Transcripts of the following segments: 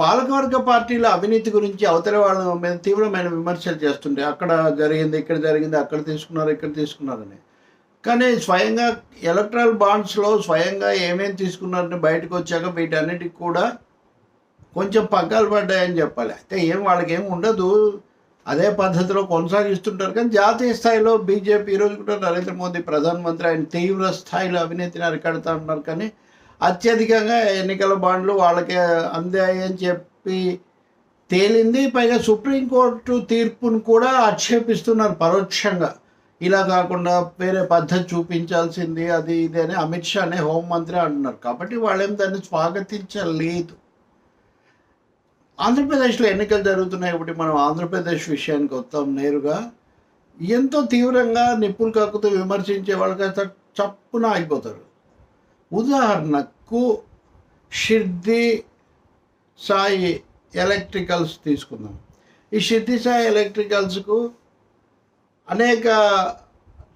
పాలకవర్గ పార్టీల అవినీతి గురించి అవతల వాళ్ళ మీద తీవ్రమైన విమర్శలు చేస్తుండే అక్కడ జరిగింది ఇక్కడ జరిగింది అక్కడ తీసుకున్నారు ఇక్కడ తీసుకున్నారని. కానీ స్వయంగా ఎలక్ట్రల్ బాండ్స్లో స్వయంగా ఏమేమి తీసుకున్నారని బయటకు వచ్చాక వీటన్నిటికి కూడా కొంచెం పగ్గాలు పడ్డాయని చెప్పాలి. అయితే ఏం వాళ్ళకి ఏం ఉండదు. అదే పద్ధతిలో కొనసాగిస్తుంటారు. కానీ జాతీయ స్థాయిలో బీజేపీ ఈరోజు కూడా నరేంద్ర మోదీ ప్రధానమంత్రి ఆయన తీవ్ర స్థాయిలో అవినీతిని అరికడతా ఉన్నారు. కానీ అత్యధికంగా ఎన్నికల బాండ్లు వాళ్ళకే అందాయని చెప్పి తేలింది. పైగా సుప్రీంకోర్టు తీర్పును కూడా ఆక్షేపిస్తున్నారు పరోక్షంగా. ఇలా కాకుండా వేరే పద్ధతి చూపించాల్సింది అది ఇది అని అమిత్ షా అనే హోంమంత్రి అంటున్నారు. కాబట్టి వాళ్ళేం దాన్ని స్వాగతించలేదు. ఆంధ్రప్రదేశ్లో ఎన్నికలు జరుగుతున్నాయి ఇప్పుడు మనం ఆంధ్రప్రదేశ్ విషయానికి వస్తాం నేరుగా. ఎంతో తీవ్రంగా నిప్పులు కక్కుతూ విమర్శించే వాళ్ళకి చప్పున ఆగిపోతారు. ఉదాహరణకు షిర్ది సాయి ఎలక్ట్రికల్స్ తీసుకుందాం. ఈ షిర్ది సాయి ఎలక్ట్రికల్స్కు అనేక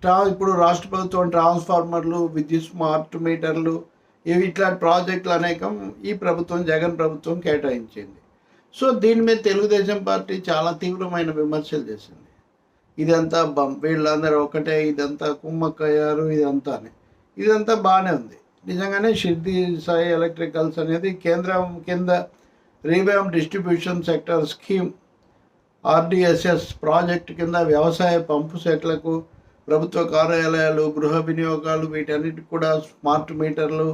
ట్రా ఇప్పుడు రాష్ట్ర ప్రభుత్వం ట్రాన్స్ఫార్మర్లు విద్యుత్ స్మార్ట్ మీటర్లు ఇవి ఇట్లాంటి ప్రాజెక్టులు అనేకం ఈ ప్రభుత్వం జగన్ ప్రభుత్వం కేటాయించింది. సో దీని మీద తెలుగుదేశం పార్టీ చాలా తీవ్రమైన విమర్శలు చేసింది. ఇదంతా బం వీళ్ళందరూ ఒకటే ఇదంతా కుమ్మక్కయ్యారు ఇదంతా ఇదంతా బాగానే ఉంది. నిజంగానే షిర్ది సాయి ఎలక్ట్రికల్స్ అనేది కేంద్రం కింద revamped distribution sector scheme RDSS project కింద వ్యవసాయ పంపు సెట్లకు ప్రభుత్వ కార్యాలయాలు గృహ వినియోగాలు వీటన్నిటికి కూడా స్మార్ట్ మీటర్లు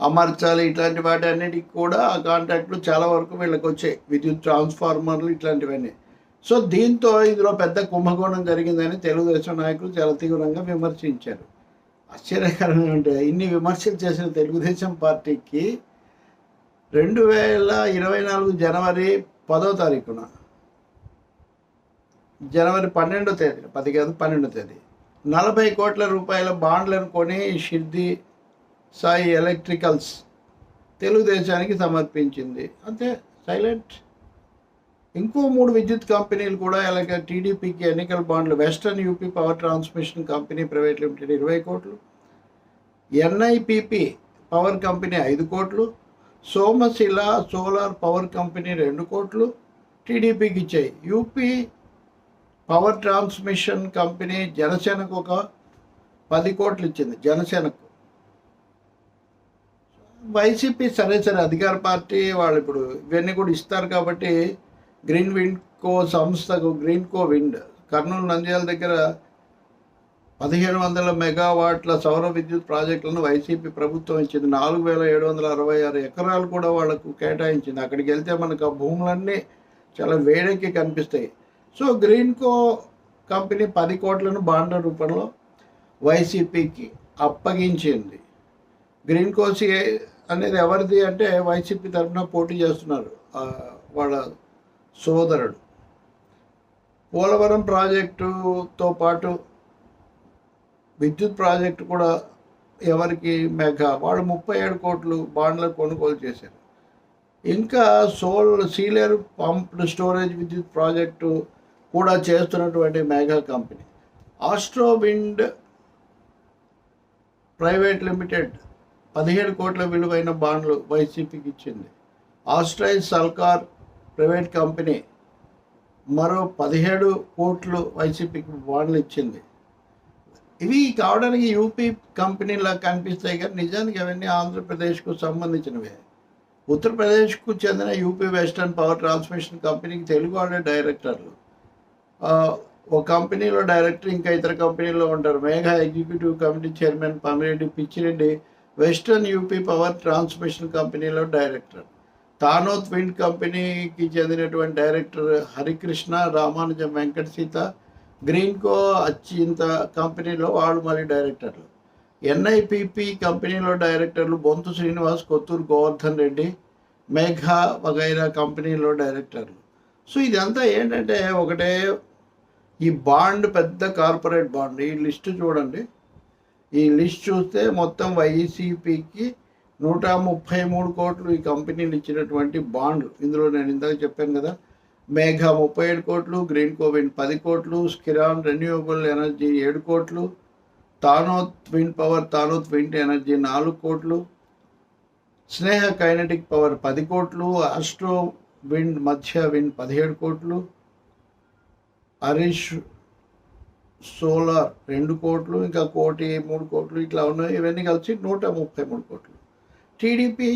అమర్చాలి. ఇట్లాంటి వాటి అన్నిటికి కూడా ఆ కాంట్రాక్ట్లు చాలా వరకు వీళ్ళకి వచ్చాయి. విద్యుత్ ట్రాన్స్ఫార్మర్లు ఇట్లాంటివన్నీ. సో దీంతో ఇందులో పెద్ద కుంభకోణం జరిగిందని తెలుగుదేశం నాయకులు చాలా తీవ్రంగా విమర్శించారు. ఆశ్చర్యకరంగా అంటే ఇన్ని విమర్శలు చేసిన తెలుగుదేశం పార్టీకి రెండు వేల ఇరవై నాలుగు జనవరి పదో తారీఖున జనవరి పన్నెండో తేదీ పది కాదు పన్నెండో తేదీ నలభై కోట్ల రూపాయల బాండ్లను కొని షిర్ది సాయి ఎలక్ట్రికల్స్ తెలుగుదేశానికి సమర్పించింది. అంతే సైలెంట్. ఇంకో మూడు విద్యుత్ కంపెనీలు కూడా ఇలాగ టీడీపీకి ఎన్నికల బాండ్లు western UP power transmission company private limited ఇరవై కోట్లు ఎన్ఐపిపి పవర్ కంపెనీ ఐదు కోట్లు సోమశిల సోలార్ పవర్ కంపెనీ రెండు కోట్లు టీడీపీకి ఇచ్చాయి. యూపీ పవర్ ట్రాన్స్మిషన్ కంపెనీ జనసేనకు ఒక పది కోట్లు ఇచ్చింది జనసేనకు. వైసీపీ సరే సరే అధికార పార్టీ వాళ్ళు ఇప్పుడు ఇవన్నీ కూడా ఇస్తారు కాబట్టి గ్రీన్ విండ్ కో సంస్థకు గ్రీన్ కో విండ్ కర్నూలు నంద్యాల దగ్గర పదిహేను వందల మెగావాట్ల సౌర విద్యుత్ ప్రాజెక్టులను వైసీపీ ప్రభుత్వం ఇచ్చింది. నాలుగు వేల ఏడు వందల అరవై ఆరు ఎకరాలు కూడా వాళ్ళకు కేటాయించింది. అక్కడికి వెళ్తే మనకు ఆ భూములన్నీ చాలా వేడెక్కి కనిపిస్తాయి. సో గ్రీన్ కో కంపెనీ పది కోట్లను బాండ్ల రూపంలో వైసీపీకి అప్పగించింది. గ్రీన్ కోసి అనేది ఎవరిది అంటే వైసీపీ తరఫున పోటీ చేస్తున్నారు. వాళ్ళ సోదరుడు. పోలవరం ప్రాజెక్టుతో పాటు విద్యుత్ ప్రాజెక్టు కూడా ఎవరికి మెగా వాళ్ళు ముప్పై ఏడు కోట్లు బాండ్లు కొనుగోలు చేశారు. ఇంకా సోల్ సీలర్ పంప్డ్ స్టోరేజ్ విద్యుత్ ప్రాజెక్టు కూడా చేస్తున్నటువంటి mega company. Astro wind private limited పదిహేడు కోట్ల విలువైన బాండ్లు వైసీపీకి ఇచ్చింది. ఆస్ట్రైజ్ సల్కార్ ప్రైవేట్ కంపెనీ మరో పదిహేడు కోట్లు వైసీపీకి బాండ్లు ఇచ్చింది. ఇవి కావడానికి యూపీ కంపెనీలా కనిపిస్తాయి కానీ నిజానికి అవన్నీ ఆంధ్రప్రదేశ్కు సంబంధించినవే. ఉత్తరప్రదేశ్కు చెందిన యూపీ వెస్టర్న్ పవర్ ట్రాన్స్మిషన్ కంపెనీకి తెలుగు ఆడే డైరెక్టర్లు. ఒక కంపెనీలో డైరెక్టర్ ఇంకా ఇతర కంపెనీలో ఉంటారు. Megha executive committee chairman Pamireddy Pichireddy western UP power transmission కంపెనీలో డైరెక్టర్. తానోత్ విండ్ కంపెనీకి చెందినటువంటి డైరెక్టర్ హరికృష్ణ రామానుజం వెంకట సీత గ్రీన్కో అచ్చింత కంపెనీలో వాళ్ళు మళ్ళీ డైరెక్టర్లు. ఎన్ఐపిపి కంపెనీలో డైరెక్టర్లు బొంతు శ్రీనివాస్ కొత్తూరు గోవర్ధన్ రెడ్డి మేఘా వగైరా కంపెనీలో డైరెక్టర్లు. సో ఇదంతా ఏంటంటే ఒకటే ఈ బాండ్ పెద్ద కార్పొరేట్ బాండ్. ఈ లిస్టు చూడండి. ఈ లిస్ట్ చూస్తే మొత్తం వైసీపీకి నూట ముప్పై మూడు కోట్లు ఈ కంపెనీలు ఇచ్చినటువంటి బాండ్లు ఇందులో నేను ఇందాక చెప్పాను కదా మేఘా ముప్పై ఏడు కోట్లు గ్రీన్ కోవిన్ పది కోట్లు స్కిరాన్ రెన్యూవబుల్ ఎనర్జీ ఏడు కోట్లు Tanot wind power Tanot wind energy నాలుగు కోట్లు స్నేహ కైనటిక్ పవర్ పది కోట్లు ఆస్ట్రో విండ్ మధ్య విండ్ పదిహేడు కోట్లు హరీష్ సోలార్ రెండు కోట్లు ఇంకా కోటి మూడు కోట్లు ఇట్లా ఉన్నాయి. ఇవన్నీ కలిసి నూట ముప్పై మూడు కోట్లు. టీడీపీ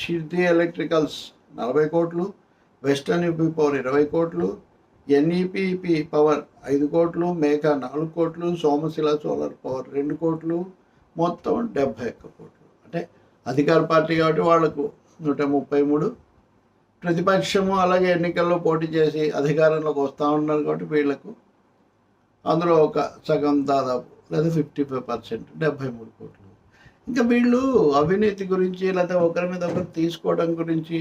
షిర్ది ఎలక్ట్రికల్స్ నలభై కోట్లు వెస్టర్న్ యూపీ పవర్ ఇరవై కోట్లు ఎన్ఈపిపి పవర్ ఐదు కోట్లు మేఘా నాలుగు కోట్లు సోమశిల సోలార్ పవర్ రెండు కోట్లు మొత్తం డెబ్భై ఒక్క కోట్లు. అంటే అధికార పార్టీ కాబట్టి వాళ్ళకు నూట ముప్పై మూడు. ప్రతిపక్షము అలాగే ఎన్నికల్లో పోటీ చేసి అధికారంలోకి వస్తూ ఉన్నారు కాబట్టి వీళ్ళకు అందులో ఒక సగం దాదాపు లేదా ఫిఫ్టీ ఫైవ్ పర్సెంట్ డెబ్బై మూడు కోట్లు. ఇంకా వీళ్ళు అవినీతి గురించి లేదా ఒకరి మీద ఒకరు తీసుకోవడం గురించి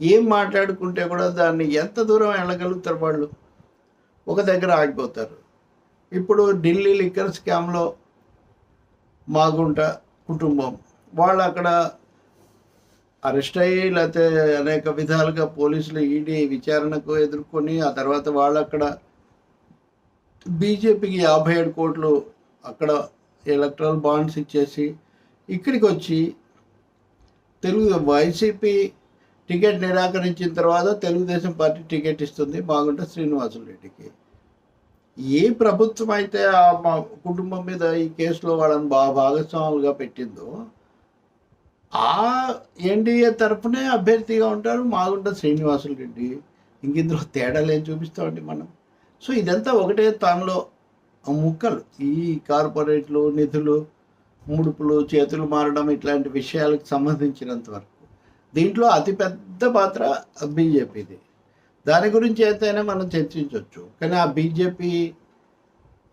ఏం మాట్లాడుకుంటే కూడా దాన్ని ఎంత దూరం వెళ్ళగలుగుతారు వాళ్ళు? ఒక దగ్గర ఆగిపోతారు. ఇప్పుడు ఢిల్లీ లిక్కర్ స్కామ్లో మాగుంట కుటుంబం. వాళ్ళు అక్కడ అరెస్ట్ అయ్యి లేకపోతే అనేక విధాలుగా పోలీసులు ఈడీ విచారణకు ఎదుర్కొని ఆ తర్వాత వాళ్ళు అక్కడ బీజేపీకి యాభై ఏడు కోట్లు అక్కడ ఎలక్ట్రల్ బాండ్స్ ఇచ్చేసి ఇక్కడికి వచ్చి తెలుగు వైసీపీ టికెట్ నిరాకరించిన తర్వాత తెలుగుదేశం పార్టీ టికెట్ ఇస్తుంది బాగుంటే శ్రీనివాసులు రెడ్డికి. ఏ ప్రభుత్వం అయితే ఆ మా కుటుంబం మీద ఈ కేసులో వాళ్ళని బా భాగస్వాములుగా పెట్టిందో ఆ ఎన్డీఏ తరఫునే అభ్యర్థిగా ఉంటారు మాగుంట శ్రీనివాసులు రెడ్డి. ఇంక ఇందులో తేడాలు ఏం చూపిస్తామండి మనం. సో ఇదంతా ఒకటే తనలో ముక్కలు. ఈ కార్పొరేట్లు నిధులు ముడుపులు చేతులు మారడం ఇట్లాంటి విషయాలకు సంబంధించినంత వరకు. దీంట్లో అతిపెద్ద పాత్ర బీజేపీది. దాని గురించి అయితేనే మనం చర్చించవచ్చు కానీ ఆ బీజేపీ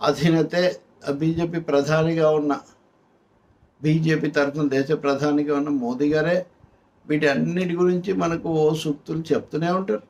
అధీనతే ఆ బీజేపీ ప్రధానిగా ఉన్న బీజేపీ తరఫున దేశ ప్రధానిగా ఉన్న మోదీ గారే వీటన్నిటి గురించి మనకు ఓ సూక్తులు చెప్తూనే ఉంటారు.